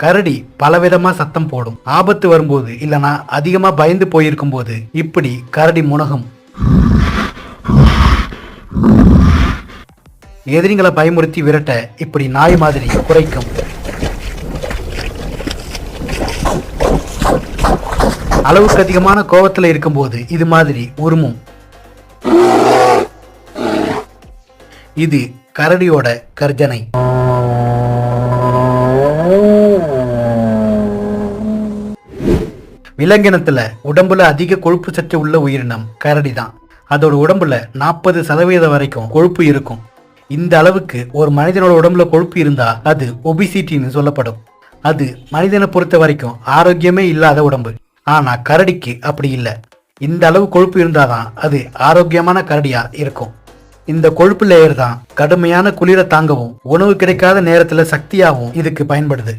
கரடி பலவிதமா சத்தம் போடும். ஆபத்து வரும்போது இல்லனா அதிகமா பயந்து போயிருக்கும் போது இப்படி கரடி முனகும். எதிரிங்களை பயமுறுத்தி விரட்ட இப்படி நாய் மாதிரி குறைக்கும். அளவுக்கு அதிகமான கோபத்தில் இருக்கும்போது இது மாதிரி உருமும். இது கரடியோட கர்ஜனை. விலங்கினத்துல உடம்புல அதிக கொழுப்பு சத்து உள்ள உயிரினம் கரடி தான். அதோட உடம்புல நாற்பது சதவீதம் வரைக்கும் கொழுப்பு இருக்கும். இந்த அளவுக்கு ஒரு மனிதனோட உடம்புல கொழுப்பு இருந்தா அது ஒபிசிட்டின்னு சொல்லப்படும். அது மனிதனை பொறுத்த வரைக்கும் ஆரோக்கியமே இல்லாத உடம்பு. ஆனா கரடிக்கு அப்படி இல்லை. இந்த அளவு கொழுப்பு இருந்தாதான் அது ஆரோக்கியமான கரடியா இருக்கும். இந்த கொழுப்பு லேயர் தான் கடுமையான குளிரை தாங்கவும் உணவு கிடைக்காத நேரத்துல சக்தியாகவும் இதுக்கு பயன்படுது.